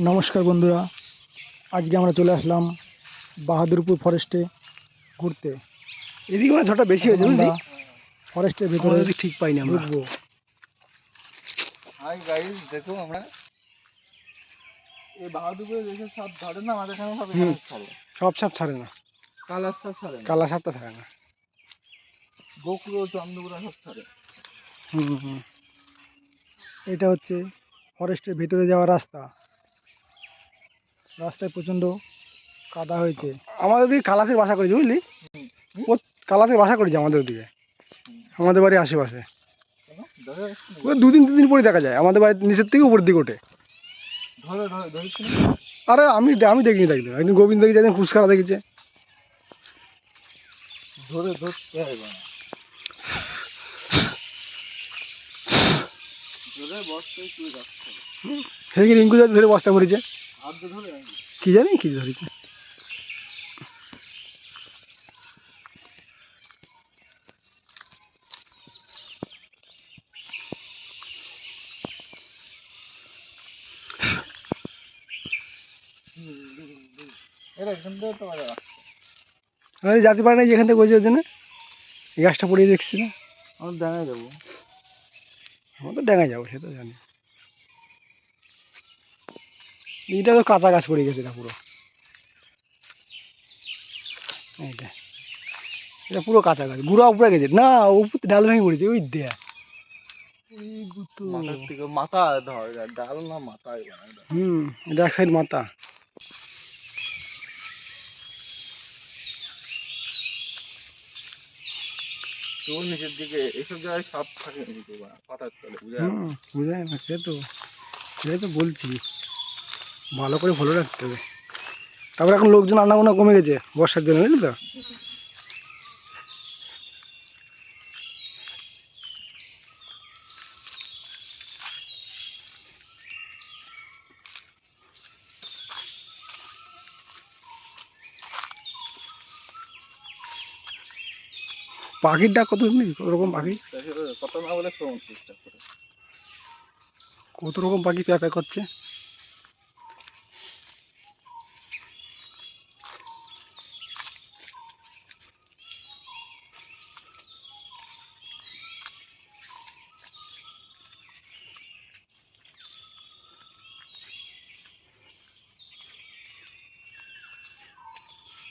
নমস্কার বন্ধুরা। আজকে আমরা চলে আসলাম বাহাদুরপুর ফরেস্টে ঘুরতে। এদিকে মানে ঝড়টা বেশি হয়েছে বুঝলি? ফরেস্টের আমরা ভেতরে যদি ঠিক পাই না ঢুকবো। হাই গাইস দেখো আমরা এই বাহাদুরপুরে ধরে না আমাদের এখানে সব ছাড়ে। সব সাপ ছাড়ে না। কালার সব ছাড়ে না। কালা সাপটা ছাড়ে না। গোকুলো চন্দ্রপুরা সব ছাড়ে। হুম হুম এটা হচ্ছে ফরেস্টের ভেতরে যাওয়ার রাস্তা। রাস্তায় প্রচণ্ড কাদা হয়েছে। আমাদের ওদিকে কালাসের বাসা করেছে বুঝলি। ও কালাসের বাসা করেছে আমাদের ওদিকে। আমাদের বাড়ির আশেপাশে। ওই দুদিন তিন দিন পরে দেখা যায়। আমাদের বাড়ির নিচের থেকে উপর দিকে ওঠে? আরে আমি আমি দেখিনি দেখলাম একদিন গোবিন্দকে যেদিন ফুসকারা দেখেছে। ধরে ধরতে হবে ধরে বস্তায় ধরে বস্তা করেছে কি জানি কি ধরেছে জাতি পারে না যেখান থেকে গেছে ওই জন্য এই গাছটা পড়িয়ে দেখছি না। আমরা দেখা যাব। আমরা তো দেখা যাব সে তো জানি। এইটা তো কাঁচা গাছ পড়ে গেছে এটা পুরো। এইটা এটা পুরো কাঁচা গাছ। গুড়া উপরে গেছে। না উপর ডাল ভেঙে পড়েছে। ওই দেখ। এই গুতো। মাথার থেকে মাথা ধর ডাল না মাথায় হুম এটা এক সাইড মাথা। তো নিচের দিকে জায়গায় সাপ থাকে নিচে বা পাতার তলে বুঝা? হুম না সে তো সে তো বলছি। ভালো করে ভালো রাখতে হবে। তারপরে এখন লোকজন আনাগোনা কমে গেছে বর্ষার জন্য বুঝলি তো? পাখির ডাক কত কত রকম পাখি? না বলে করে। কত রকম পাখি প্যা প্যা করছে?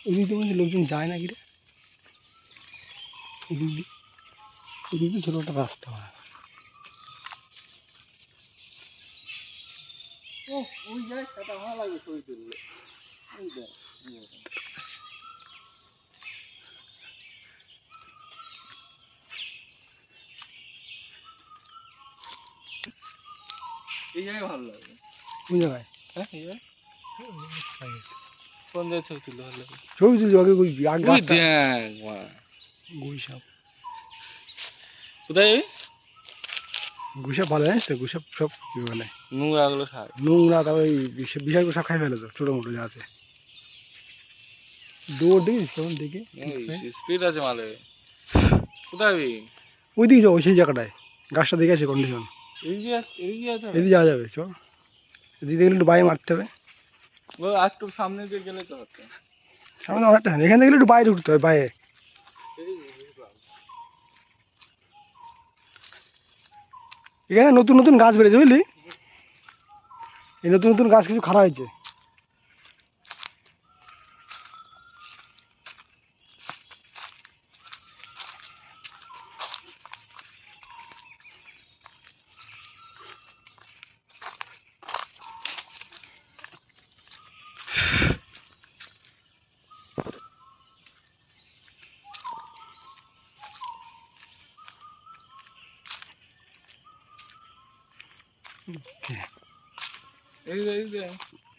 এদিক দিয়ে মনে লোকজন যায় না কি রে? এদিক দিয়ে এদিক দিয়ে ছোটো একটা রাস্তা হয়। ও ওই সেটা ভালো লাগবে ছবি তুললে ওই এই জায়গায়? ভালো লাগবে জায়গায় হ্যাঁ এই জায়গায় কোন জায়গায় ছবি তুললে ভালো লাগবে ছবি তুলছি আগে ওই আগ ওই গাছটা দেখ গুইসাপ কোথায় গুইসাপ ভালো জানিস তো? গুইসাপ সব কি বলে? নোংরাগুলো খায়। নোংরা তারপরে ওই বিষ- সব খাই ফেলে তো ছোটো মোটো যা আছে। দৌড় দেখিস কেমন দেখে। স্পিড আছে মালে। কোথায় ওই? দিকে সেই জায়গাটায়। গাছটা দেখে আছে। কন্ডিশন এদিকে যাওয়া যাবে চ এদিকে একটু বাইরে মারতে হবে। ও, একটু সামনে দিয়ে গেলে তো হচ্ছে সামনে অনেকটা এখান থেকে একটু বাইরে উঠতে হয়, বাইরে। এখানে নতুন নতুন গাছ বেড়েছে, বুঝলি? এই নতুন নতুন গাছ কিছু খারাপ হয়েছে।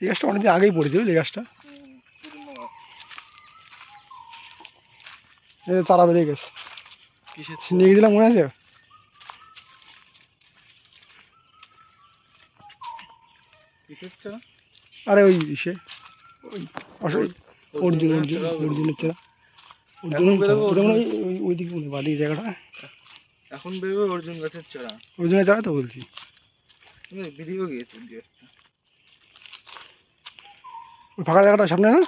এই গাছটা অনেকদিন আগেই পড়েছে বুঝলি গাছটা চারা বেরিয়ে গেছে। নিয়ে গেছিলাম মনে আছে? আরে ওই সে অর্জুন অর্জুন অর্জুনের চেরা অর্জুন ওই ওই দিকে মনে বাদিকে জায়গাটা। এখন বেরোবে অর্জুন গাছের চড়া অর্জুনের জায়গা তো বলছি। গিয়েছে। ওই ফাঁকা জায়গাটা সামনে না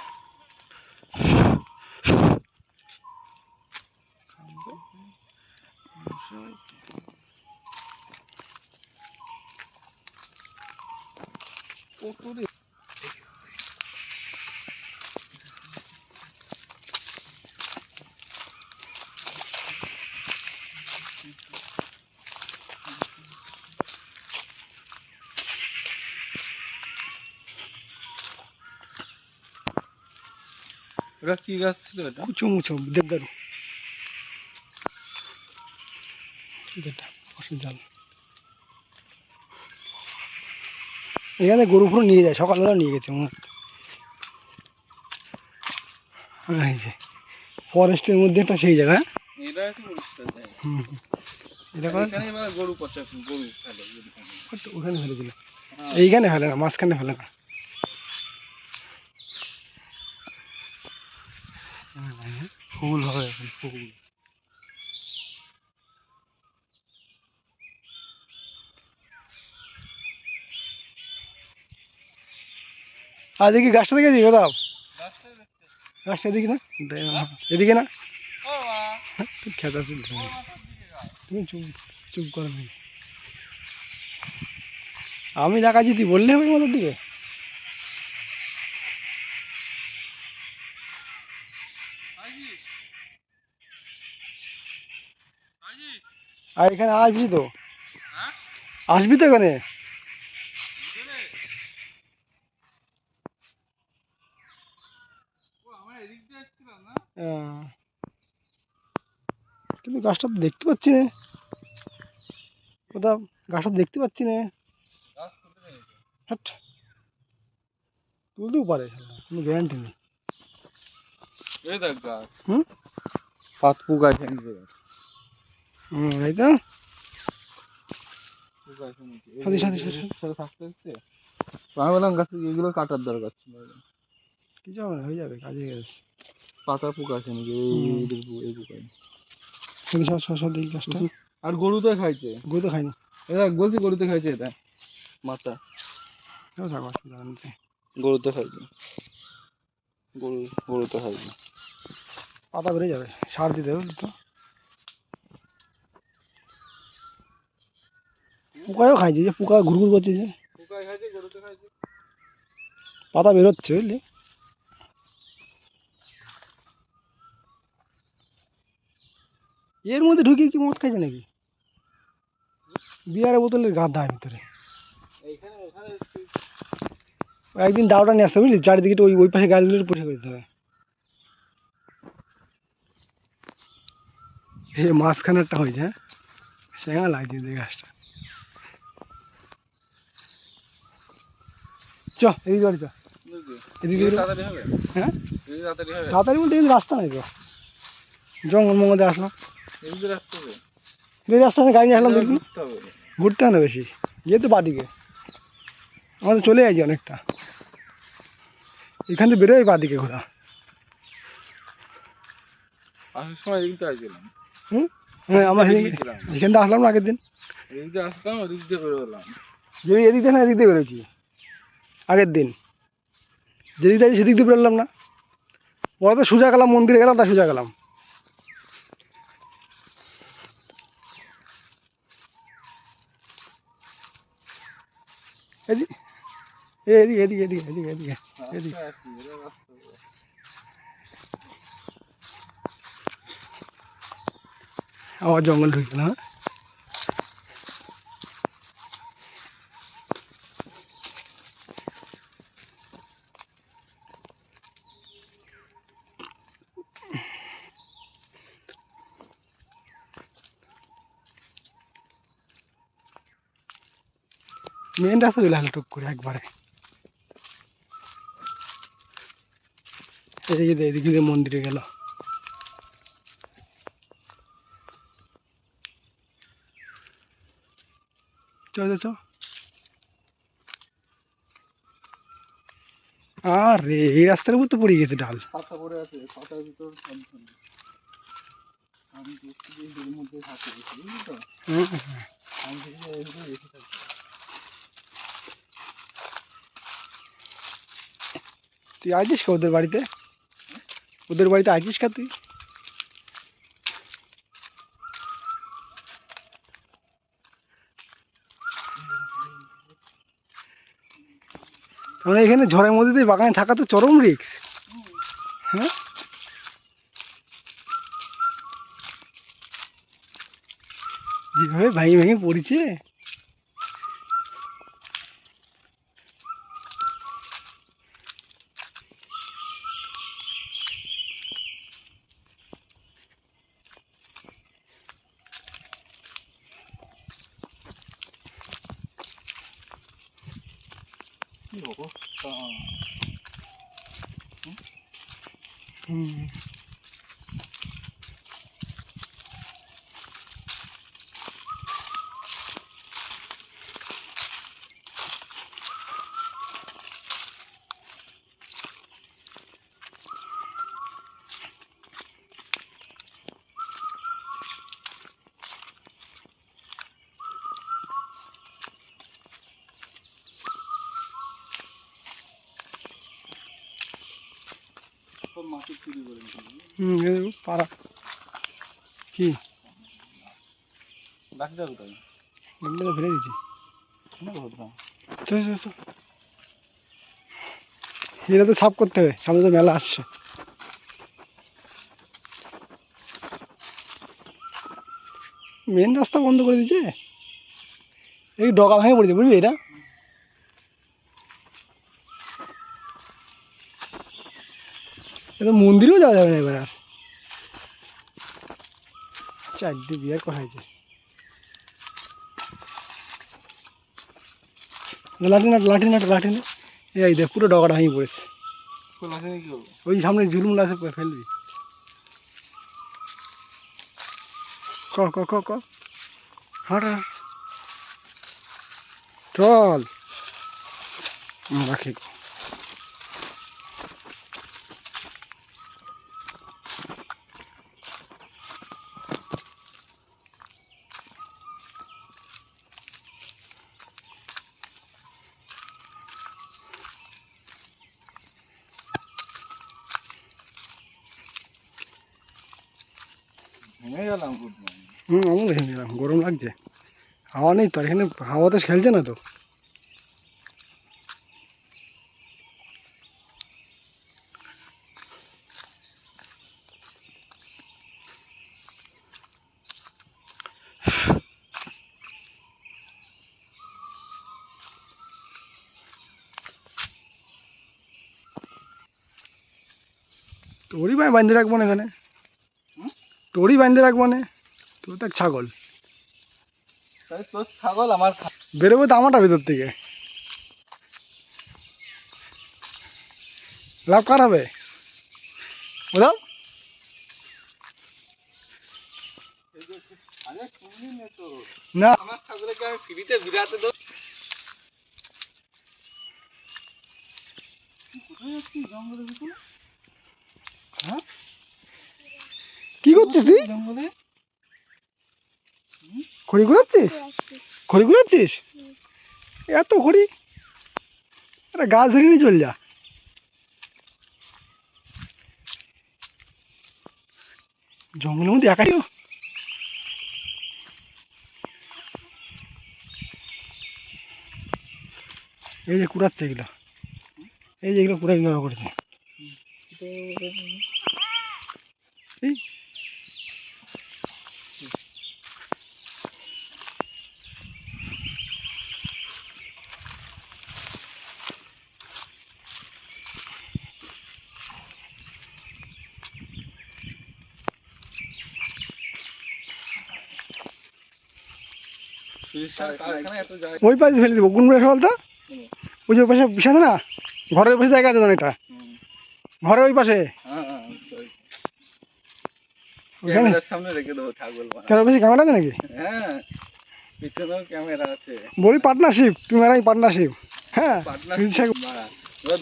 ওটা কি গাছ ছিল এটা কুচু মুচু দেবদারু জাল এখানে গরু ফুরু নিয়ে যায় সকালবেলা নিয়ে গেছে মনে যে ফরেস্টের মধ্যে একটা সেই জায়গা হ্যাঁ? এটা। হুম। এটা। ওখানে ফেলে দিল হ্যাঁ। এইখানে ফেলে না মাঝখানে ফেলে না ফুল হবে এখন, ফুল। আর দেখি গাছটা দেখেছি কোথাও গাছটা এদিকে না? এদিকে না? তুই খেতে তুমি চুপ চুপ করে আমি দেখাচ্ছি, তুই বললে হবে মতো দিকে আর এখানে আসবি তো? আসবি তো এখানে? কিন্তু গাছটা তো দেখতে পাচ্ছি না। কোথাও গাছটা দেখতে পাচ্ছি না। তুলতেও পারে কোনো গ্যারান্টি নেই। এই দেখ গাছ। হুম পাত পোকা খেয়ে হুম এই তো। সাথে সাথে সাথে। সাথে থাকতে থাকতে আমি বললাম গাছে এগুলো কাটার দরকার ছিল। কিছু হবে হয়ে যাবে কাজে গেছে। পাতা পোকা খেয়ে নাকি? এই এই- এই পোকা সব সব সব দেখি গাছটা। আর গরু তো খাইছে। গরু তো খাইনি। এটা বলছি গরুতে খাইছে এটা মাথা। থাকো অসুবিধা নেই গরুতে খাইছে। গরু গরুতে খাইছে। পাতা বেড়ে যাবে সার দিতে হবে তো। পোকাও খাইছে, যে পোকা ঘুরঘুর করছে যে। পাতা বেরোচ্ছে বুঝলি? এর মধ্যে ঢুকিয়ে কি মদ খাইছে নাকি? বিয়ারের বোতলের গাদা ভিতরে। একদিন দাওটা নিয়ে আসতে বুঝলি? চারিদিকে ওই ওই পাশে গাছগুলো পরিষ্কার করতে হবে। মাঝখানে একটা হয়েছে হ্যাঁ? সেখানে লাগছে যে গাছটা। চ এদিকে বাড়ি চ। এদিকে এদিকে তাড়াতাড়ি হ্যাঁ? তাড়াতাড়ি বলতে কিন্তু রাস্তা নাই তো। জঙ্গল মঙ্গলে আসলাম। এই রাস্তা গাড়ি নিয়ে আসলাম দেখবি ঘুরতে হবে? বেশি। যেহেতু বাদিকে। আমাদের চলে যাচ্ছি অনেকটা। এখান থেকে বেরোয় বাদিকে ঘোরা। আসার সময় এদিকে আসছিলাম। হুম? হ্যাঁ আমরা। এখান থেকে আসলাম না আগের দিন। এদিকে দিয়ে বেরোলাম। এদিক দিয়ে না এদিক দিয়ে বেরোচ্ছি আগের দিন। যেদিক দিয়ে সেদিক দিয়ে বেরোলাম না। ওরা তো সোজা গেলাম, মন্দিরে গেলাম, তা সোজা গেলাম। এদিক, এদিকে। আবার জঙ্গল ঢুকে গেলাম হ্যাঁ মেন রাস্তা চলে আসলো টুক করে একবারে। এদিকে মন্দিরে গেল। চ আরে এই রাস্তার উপর তো পড়ে গেছে ডাল। পাতা পড়ে আছে পাতার ভিতর সব আমি দেখছি যে এর মধ্যে থাকে বুঝলি তো? হুম, হুম। আমি দেখি এর ভিতরে বেশি থাকে তুই আছিস কা ওদের বাড়িতে? ওদের বাড়িতে আছিস কা তুই? মানে এখানে ঝড়ের মধ্যে দিয়ে বাগানে থাকা তো চরম রিক্স হ্যাঁ? যেভাবে ভেঙে ভেঙে পড়েছে। কি অবস্থা হুম সব মাটি চুরি করে হুম কি? কোথায়? ফেলে দিচ্ছি এটা তো সাফ করতে হবে সামনে তো মেলা আসছে। মেন রাস্তা বন্ধ করে দিয়েছে? এই ডগা ভেঙে পড়েছে বুঝলি এটা? মন্দিরেও যাওয়া যাবে না এবার আর। চারটে বিয়ার করা হয়েছে লাঠি নাট লাঠি নাট লাঠি নাট। এই দেখ পুরো ডগাটা ভেঙে পড়েছে। ওই সামনে ঝুলমুল আছে ফেলবি ক ক ক ক। হাট। চল। রাখি হুম আমি ভেঙে দিলাম গরম লাগছে হাওয়া নেই তো আর এখানে হাওয়া তো খেলছে না তো তোরই ভাই বাঁধে রাখব না এখানে হুম? তোরই বাঁধে রাখব না তোর তো ছাগল। তোর ছাগল আমার বেরোবো তো আমারটা ভেতর থেকে। লাভ কার হবে? শুনলি না। আমার ছাগলকে আমি ফ্রিতে বিরাতে দেবো। জঙ্গলের ভিতরে? হ্যাঁ? করছিস তুই? খড়ি ঘুরাচ্ছিস? খড়ি ঘুরাচ্ছিস? এত খড়ি একটা গাছ ধরে নিয়ে চল যা। জঙ্গলের মধ্যে একাই এই যে কুড়াচ্ছে এগুলো। এই যে এগুলো কুড়া ব্যবহার করেছে। এই ওই পাশে ফেলে দেবো। কোন পাশে বলতো? ওই যে ওই পাশে বিছানা না? ঘরের ওই পাশে জায়গা আছে হুম। ঘরের ওই পাশে? হ্যাঁ হ্যাঁ ক্যামেরা আছে নাকি? হ্যাঁ পিছনেও ক্যামেরা আছে। বলি পার্টনারশিপ তুমি আর আমি পার্টনারশিপ। হ্যাঁ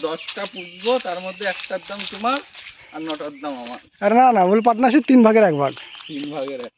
দশটা পুষবো তার মধ্যে একটার দাম তোমার আর নটার দাম আমার। আরে না না বলি পার্টনারশিপ তিন ভাগের এক ভাগ। তিন ভাগের এক